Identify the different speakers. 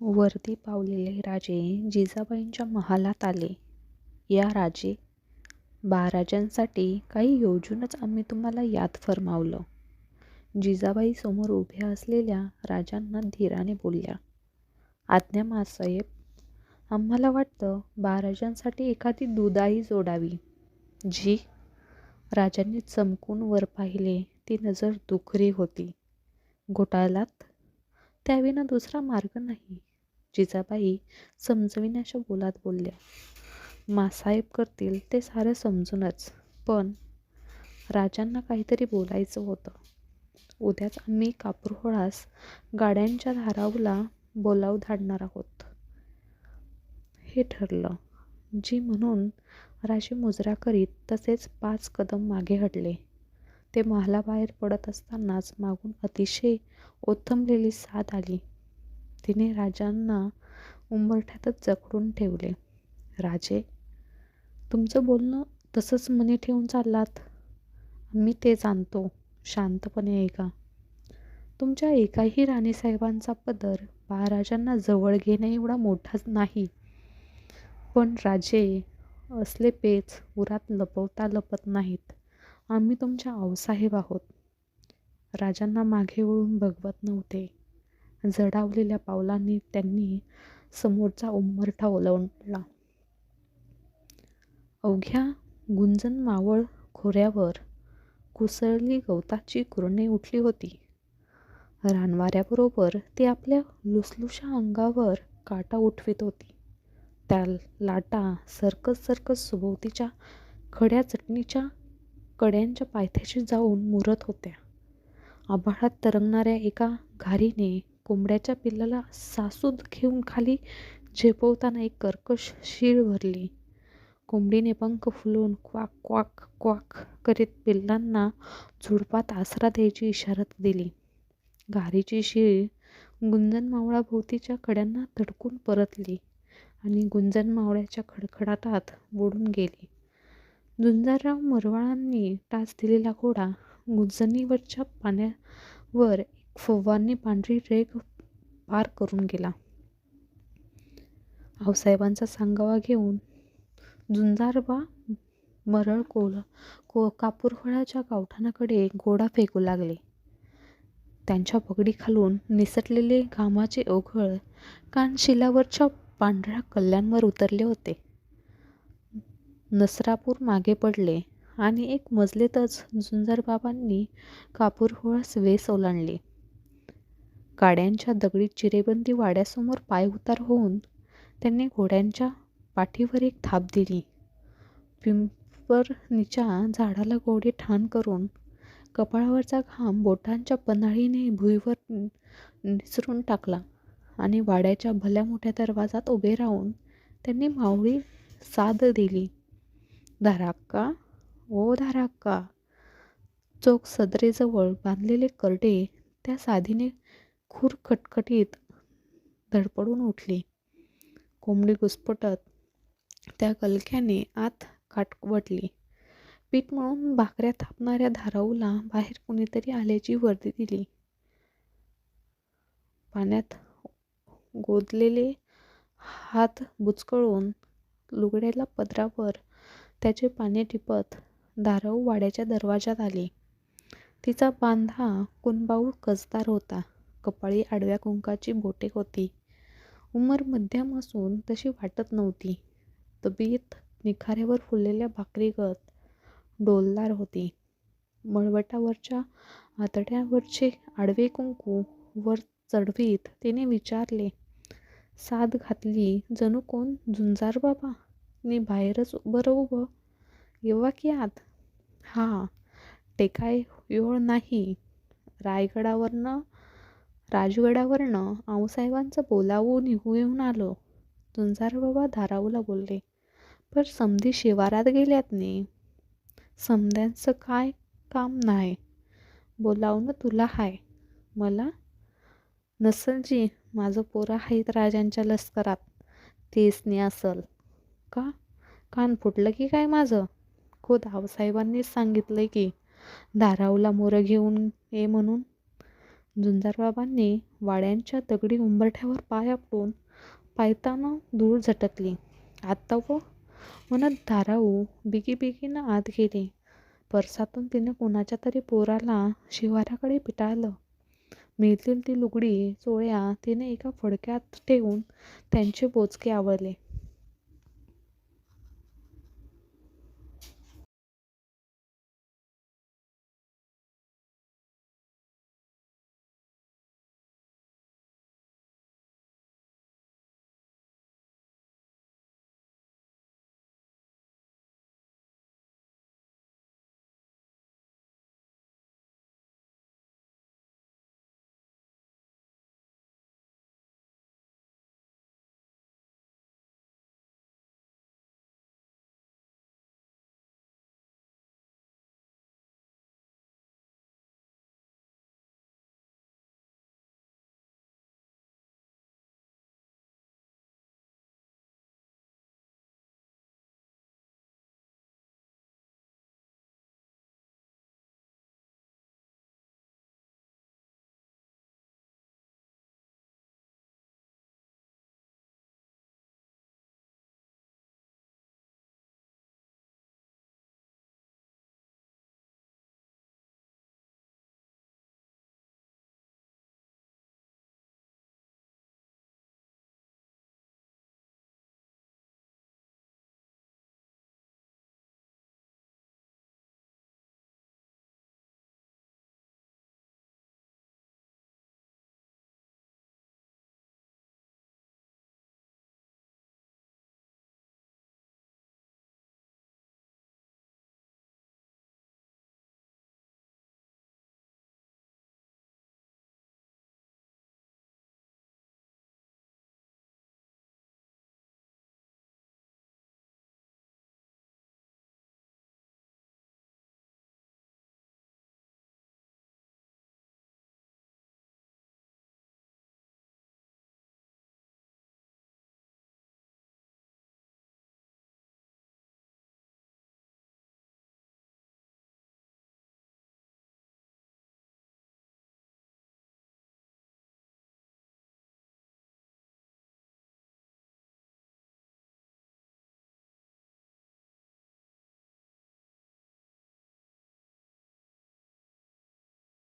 Speaker 1: वर्दी पावलेले राजे जिजाबाईंच्या महालात आले. या राजे महाराजांसाठी काही योजूनच आम्ही तुम्हाला याद फरमावलं जिजाबाई समोर उभ्या असलेल्या राजांना धीराने बोलल्या. आज्ञा महासाहेब आम्हाला वाटतं महाराजांसाठी एखादी दुधाई जोडावी. जी. राजांनी चमकून वर पाहिले ती नजर दुखरी होती. घोटाळ्यात त्याविना दुसरा मार्ग नाही. जिजाबाई समजविण्याच्या बोलात बोलल्या. मासाहेब करतील ते सारं समजूनच. पण राजांना काहीतरी बोलायचं होतं. उद्याच आम्ही कापूरहोळास गाड्यांच्या धारावला बोलाव धाडणार आहोत. हे ठरलं. जी म्हणून राजे मुजरा करीत तसेच पाच कदम मागे हटले. ते महालाबाहेर पडत असतानाच मागून अतिशय ओथंबलेली साथ आली. तिने राजांना उंबरठ्यातच जखडून ठेवले. राजे. तुमचं बोलणं तसंच मनी ठेवून चाललात. आम्ही ते जाणतो. शांतपणे ऐका. तुमच्या एकाही राणीसाहेबांचा पदर महाराजांना जवळ घेणे एवढा मोठा नाही. पण राजे, असले पेच उरात लपवता लपत नाहीत. आम्ही तुमच्या आऊसाहेब आहोत. राजांना मागे वळून बघवत नव्हते. जडावलेल्या पावलांनी त्यांनी समोरचा उंबरठा ओलांडला. अवघ्या गुंजन मावळ खोऱ्यावर कुसळली गवताची कुरणे उठली होती. रानवाऱ्याबरोबर ती आपल्या लुसलुशा अंगावर काटा उठवीत होती. त्या लाटा सरकस सरकस सुभोवतीच्या खड्या चटणीच्या कड्यांच्या पायथ्याशी जाऊन मुरत होत्या. आभाळात तरंगणाऱ्या एका घारीने कोंबड्याच्या पिल्लाला सासूद घेऊन खाली झेपवताना एक कर्कश शीळ भरली. कोंबडीने पंख फुलवून क्वाक क्वाक क्वाक करीत पिल्लांना झुडपात आसरा द्यायची इशारत दिली. घारीची शीळ गुंजनमावळाभोवतीच्या कड्यांना धडकून परतली आणि गुंजनमावळ्याच्या खडखडाटात बुडून गेली. झुंजारराव मरवाळांनी टाच दिलेला घोडा गुंजनीवरच्या पाण्यावर एक पांढरी रेघ पार करून गेला. आऊसाहेबांचा सांगावा घेऊन झुंजारबा मरळ कोल को कापूरहोळाच्या गावठाणाकडे घोडा फेकू लागले. त्यांच्या पगडीखालून निसटलेले घामाचे ओघळ कानशिलावरच्या पांढऱ्या कल्ल्यांवर उतरले होते. नसरापूर मागे पडले आणि एक मजलेतच झुंजारबाबांनी कापूरहोळास वेस ओलांडली. गाड्यांच्या दगडी चिरेबंदी वाड्यासमोर पायउतार होऊन त्यांनी घोड्यांच्या पाठीवर एक थाप दिली. पिंपरणीच्या झाडाला घोडे ठाण करून कपाळावरचा घाम बोटांच्या पन्हाळीने भुईवर निसरून टाकला आणि वाड्याच्या भल्या मोठ्या दरवाजात उभे राहून त्यांनी मावळी साद दिली. धाराक्का. ओ धाराक्का. चोख सदरेजवळ बांधलेले करडे त्या साधीने खूर खटखटीत धडपडून उठली. कोंबडी घुसपटत त्या कलक्याने आत काटवटली. पीठ मळून भाकऱ्या थापणाऱ्या धाराऊला बाहेर कुणीतरी आल्याची वर्दी दिली. पाण्यात गोदलेले हात बुचकळून लुगड्याला पदरावर त्याचे पाणी टिपत धाराऊ वाड्याच्या दरवाजात आली. तिचा बांधा कुणबाऊ कसदार होता. कपाळी आडव्या कुंकाची बोटे होती. उमर मध्यम असून तशी वाटत नव्हती. तब्येत निखाऱ्यावर फुललेल्या भाकरीगत डोलदार होती. मळवटावरच्या आतड्यावरचे आडवे कुंकू वर चढवीत तिने विचारले. साद घातली जणू कोण झुंजार बाबा ने बाहेरच उभं उभं. येवा की आत. हा. टेकाय योळ नाही. रायगडावरनं राजगडावरनं आऊसाहेबांचं बोलावून येऊन आलो. झुंजारबाबा धाराऊला बोलले. पर समधी शिवारात गेल्यात नाही समध्यांचं काय काम नाही बोलावं तुला हाय. मला? नसल जी. माझं पोरं आहेत राजांच्या लष्करात. तेसनी असल. का? कान फुटलं की काय माझं? खुद आऊसाहेबांनीच सांगितलंय की धाराऊला मोरं घेऊन ये म्हणून. झुंजारबाबांनी वाड्यांच्या दगडी उंबरठ्यावर पाय आपटून पायताना धूळ झटकली. आत्ता व म्हणत धाराऊ बिगी बिगीनं आत गेली. पर्सातून तिने कोणाच्या तरी पोराला शिवाराकडे पिटाळलं. मिळतील ती लुगडी चोळ्या तिने एका फडक्यात ठेवून त्यांचे बोचके आवळले